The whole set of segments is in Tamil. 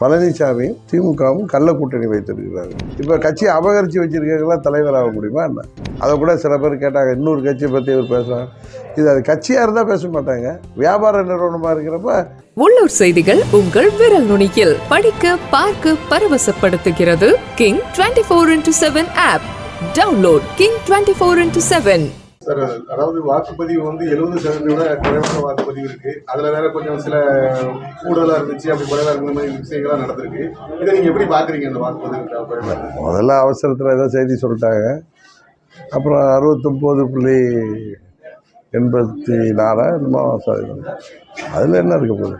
பழனிசாமியும் திமுகவும் கள்ள கூட்டணி வைத்திருக்கிறாங்க இப்போ கட்சியை அபகரித்து வச்சிருக்கீங்களா தலைவராக முடியுமா என்ன? அதை கூட சில பேர் கேட்டாங்க இன்னொரு கட்சியை பற்றி அவர் பேசுகிறாங்க இது அது கட்சியாக இருந்தால் பேச மாட்டாங்க. வியாபார நிறுவனமாக இருக்கிறப்ப உள்ளூர் செய்திகள் உங்கள் விரல் நுனியில். படிக்க பார்க்க பரவசப்படுத்துகிறது king twenty four into seven app download king twenty four into seven sir அதாவது வாக்குப்பதிவு வந்து எழுபது சதவீதம் விட குறைவான வாக்குப்பதிவு இருக்கு. அதுல வேற கொஞ்சம் சில கூடுதலா இருந்துச்சு அப்படி குறைவா இருக்கிற மாதிரி விஷயங்கள்லாம் நடந்திருக்கு. இதை நீங்க எப்படி பாக்குறீங்க அந்த வாக்குப்பதிவு? முதல்ல அவசரத்தில் ஏதோ செய்தி சொல்லிட்டாங்க. அப்புறம் அறுபத்தொம்போது புள்ளி எண்பத்தி நாலா என்னமோ சதவீதம் அதில் என்ன இருக்க போகுது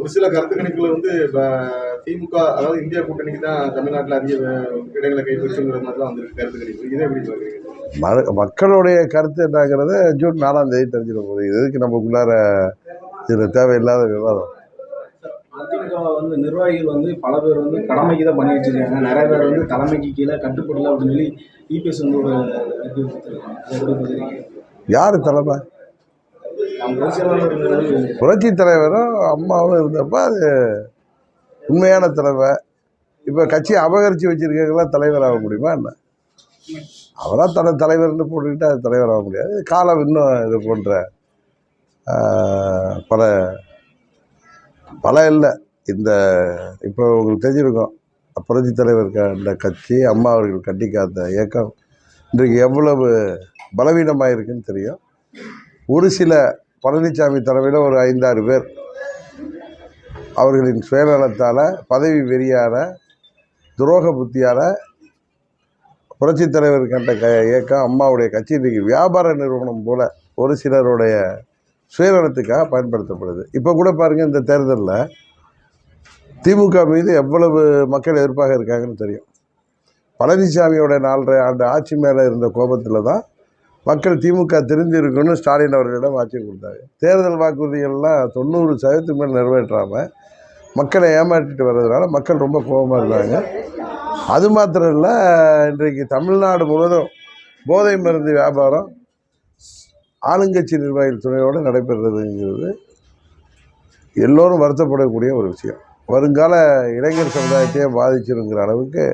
ஒரு சில கருத்து கணிப்புல வந்து திமுக அதாவது இந்தியா கூட்டணிக்கு தான் தமிழ்நாட்டில் அதிக இடங்களை கைப்பற்றுங்கிற மாதிரி தான் வந்திருக்கு கருத்து கணிப்பு. இதை எப்படி பாக்குறீங்க ம- மக்களுடைய கருத்து என்னங்கிறத ஜூன் நாலாம் தேதி தெரிஞ்சிட போகுது. இது எதுக்கு நமக்குள்ளார இதில் தேவையில்லாத விவாதம். அதிமுக வந்து நிர்வாகிகள் வந்து பல பேர் வந்து கடமைக்கு தான் பண்ணிட்டு இருக்காங்க நிறைய பேர் வந்து தலைமைக்கு கீழே கட்டுப்படல அப்படின்னு சொல்லி இபிஎஸ் வந்து ஒரு பார்க்குறீங்க? யார் தலைமை? புரட்சி தலைவரும் அம்மாவும் இருந்தப்ப அது உண்மையான தலைமை இப்போ கட்சியை அபகரித்து வச்சிருக்கீங்களா தலைவராக முடியுமா என்ன? அவராக தலை தலைவர்னு போட்டுக்கிட்டு அது தலைவராக முடியாது. காலம் இன்னும் இது போன்ற பல பல இல்லை. இந்த இப்போ உங்களுக்கு தெரிஞ்சிருக்கும். புரட்சி தலைவர் கண்ட கட்சி அம்மா அவர்கள் கட்டி காத்த இயக்கம் இன்றைக்கு எவ்வளவு பலவீனமாக இருக்குன்னு தெரியும். ஒரு சில பழனிசாமி தலைமையில் ஒரு ஐந்தாறு பேர் அவர்களின் சுயநலத்தால் பதவி வெறியால துரோக புத்தியால் புரட்சித் தலைவர் கண்ட க இயக்கம் அம்மாவுடைய கட்சி இன்றைக்கி வியாபார நிறுவனம் போல ஒரு சிலருடைய சுயநலத்துக்காக பயன்படுத்தப்படுது. இப்போ கூட பாருங்கள் இந்த தேர்தலில் திமுக மீது எவ்வளவு மக்கள் எதிர்ப்பாக இருக்காங்கன்னு தெரியும். பழனிசாமியோட நாலரை ஆண்டு ஆட்சி மேலே இருந்த கோபத்தில் தான் மக்கள் திமுக திருந்தி ஸ்டாலின் அவர்களிடம் ஆட்சி கொடுத்தாங்க தேர்தல் வாக்குறுதிகள்லாம் தொண்ணூறு சதவீதத்துக்கு மேல் நிறைவேற்றாமல் மக்களை ஏமாற்றிட்டு வர்றதுனால மக்கள் ரொம்ப கோபமாக இருந்தாங்க. அது மாத்திரம் இல்லை இன்றைக்கு தமிழ்நாடு முழுவதும் போதை மருந்து வியாபாரம் ஆளுங்கட்சி நிர்வாகிகள் துணையோடு நடைபெறுறதுங்கிறது எல்லோரும் வருத்தப்படக்கூடிய ஒரு விஷயம். வருங்கால இளைஞர் சமுதாயத்தையே பாதிச்சிருங்கிற அளவுக்கு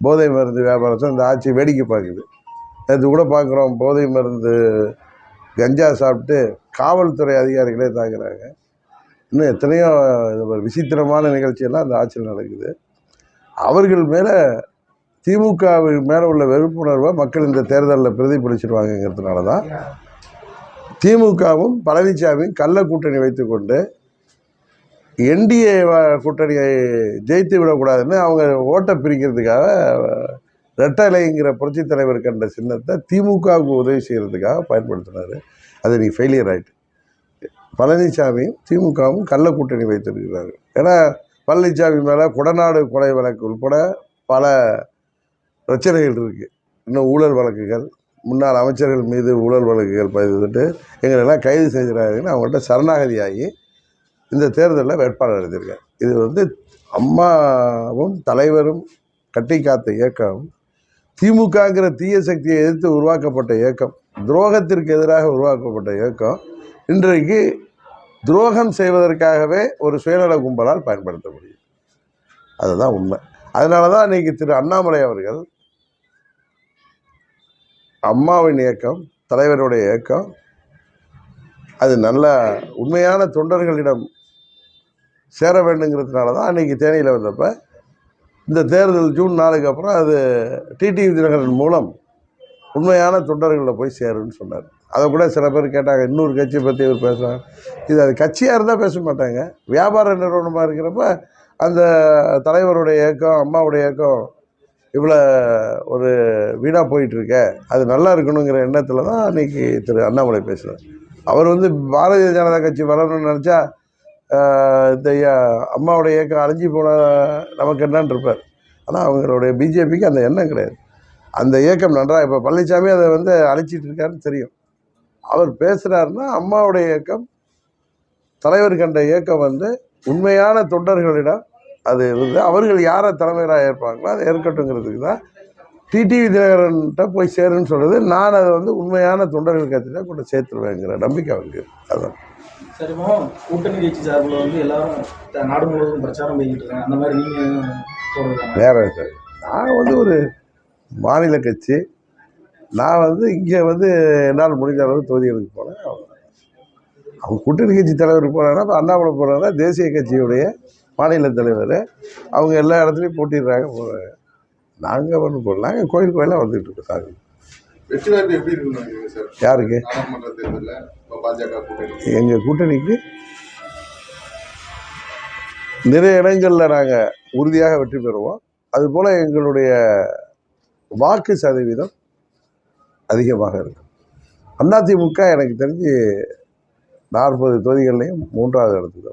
போதை மருந்து வியாபாரத்தை இந்த ஆட்சி வேடிக்கை பார்க்குது. நேற்று கூட பார்க்குறோம் போதை மருந்து கஞ்சா சாப்பிட்டு காவல்துறை அதிகாரிகளே தாக்குறாங்க இன்னும் எத்தனையோ ஒரு விசித்திரமான நிகழ்ச்சியெல்லாம் அந்த ஆட்சியில் நடக்குது. அவர்கள் மேலே திமுக மேலே உள்ள வெறுப்புணர்வை மக்கள் இந்த தேர்தலில் பிரதிபலிச்சிருவாங்கங்கிறதுனால தான் திமுகவும் பழனிசாமியும் கள்ள கூட்டணி வைத்துக்கொண்டு என்டிஏ கூட்டணியை ஜெயித்து விடக்கூடாதுன்னு அவங்க ஓட்டை பிரிக்கிறதுக்காக ரெட்டலைங்கிற புரட்சித் தலைவர் கண்ட சின்னத்தை திமுகவுக்கு உதவி செய்கிறதுக்காக பயன்படுத்தினார். அது நீ ஃபெயிலியர் ஆகிட்டு பழனிசாமியும் திமுகவும் கள்ள கூட்டணி வைத்திருக்கிறார்கள். ஏன்னா பழனிசாமி மேலே குடநாடு கொலை வழக்கு உட்பட பல பிரச்சனைகள் இருக்குது இன்னும் ஊழல் வழக்குகள் முன்னாள் அமைச்சர்கள் மீது ஊழல் வழக்குகள் பதிவிட்டு எங்களெல்லாம் கைது செய்கிறாங்கன்னு அவங்கள்ட்ட சரணாகதியாகி இந்த தேர்தலில் வேட்பாளர் எழுதியிருக்கார். இது வந்து அம்மாவும் தலைவரும் கட்டி காத்த இயக்கம் திமுகங்கிற தீய சக்தியை எதிர்த்து உருவாக்கப்பட்ட இயக்கம் துரோகத்திற்கு எதிராக உருவாக்கப்பட்ட இயக்கம் இன்றைக்கு துரோகம் செய்வதற்காகவே ஒரு சுயநல கும்பலால் பயன்படுத்த முடியும். அதுதான் உண்மை. அதனால தான் இன்னைக்கு திரு அண்ணாமலை அவர்கள் அம்மாவின் இயக்கம் தலைவருடைய இயக்கம் அது நல்ல உண்மையான தொண்டர்களிடம் சேர வேண்டுங்கிறதுனால தான் அன்றைக்கி தேனியில் வந்தப்போ இந்த தேர்தல் ஜூன் நாளுக்கு அப்புறம் அது டிடிவி தினகரன் மூலம் உண்மையான தொண்டர்களில் போய் சேருன்னு சொன்னார். அதை கூட சில பேர் கேட்டாங்க இன்னொரு கட்சியை பற்றி இவர் பேசுகிறாங்க இது அது கட்சியாக இருந்தால் பேச மாட்டாங்க. வியாபார நிறுவனமாக இருக்கிறப்ப அந்த தலைவருடைய இயக்கம் அம்மாவுடைய இயக்கம் இவ்வளோ ஒரு வீணாக போயிட்டுருக்க. அது நல்லா இருக்கணுங்கிற எண்ணத்தில் தான் அன்றைக்கி திரு அண்ணாமலை பேசுகிறார் அவர் வந்து பாரதிய ஜனதா கட்சி வரணும்னு நினச்சா இந்த ஐயா- அம்மாவுடைய இயக்கம் அழிஞ்சு போன நமக்கு என்னன்னு இருப்பார். ஆனால் அவங்களுடைய பிஜேபிக்கு அந்த எண்ணம் கிடையாது. அந்த இயக்கம் நன்றாக இப்போ பழனிசாமி அதை வந்து அழிச்சிட்டு இருக்காருன்னு தெரியும். அவர் பேசுகிறாருன்னா அம்மாவுடைய இயக்கம் தலைவர் கண்ட இயக்கம் வந்து உண்மையான தொண்டர்களிடம் அது இருந்து அவர்கள் யாரை தலைமையாக ஏற்பாங்களோ அதை ஏற்கட்டுங்கிறதுக்கு தான் டிடிவி தினகரன்கிட்ட போய் சேருன்னு சொல்கிறது நான் அதை வந்து உண்மையான தொண்டர்கள் கட்சியில் கொண்டு சேர்த்துருவேங்கிற நம்பிக்கை அவருக்கு. அதான். சரி கூட்டணி கட்சி சார்பில் வந்து எல்லாரும் நாடு முழுவதும் பிரச்சாரம் பண்ணிக்கிட்டு இருக்காங்க. அந்த மாதிரி நீங்கள் வேற சார் நான் வந்து ஒரு மாநில கட்சி. நான் வந்து இங்கே வந்து என்னால் முடிஞ்ச அளவு தொகுதிகளுக்கு போனேன் அவங்க கூட்டணி கட்சி தலைவர் போனாங்கன்னா இப்போ அண்ணாமலை போகிறாங்கன்னா தேசிய கட்சியுடைய மாநில தலைவர். அவங்க எல்லா இடத்துலையும் போட்டிடுறாங்க போகிறாங்க நாங்கள் ஒன்றும் போடல நாங்கள் கோயில் கோயிலாக வந்துட்டு இருக்கோம் சாமி வெற்றி வாய்ப்பு எப்படி இருக்குன்னு நினைக்கிறீங்க சார்? யாருக்கு? நாடாளுமன்ற தேர்தலில் இப்போ பாஜக கூட்டணி எங்கள் கூட்டணிக்கு? நிறைய இடங்களில் நாங்கள் உறுதியாக வெற்றி பெறுவோம். அதுபோல் எங்களுடைய வாக்கு சதவீதம் அதிகமாக இருக்கும் அதிமுக எனக்கு தெரிஞ்சு நாற்பது தொகுதிகள்லையும் மூன்றாவது இடத்துக்கு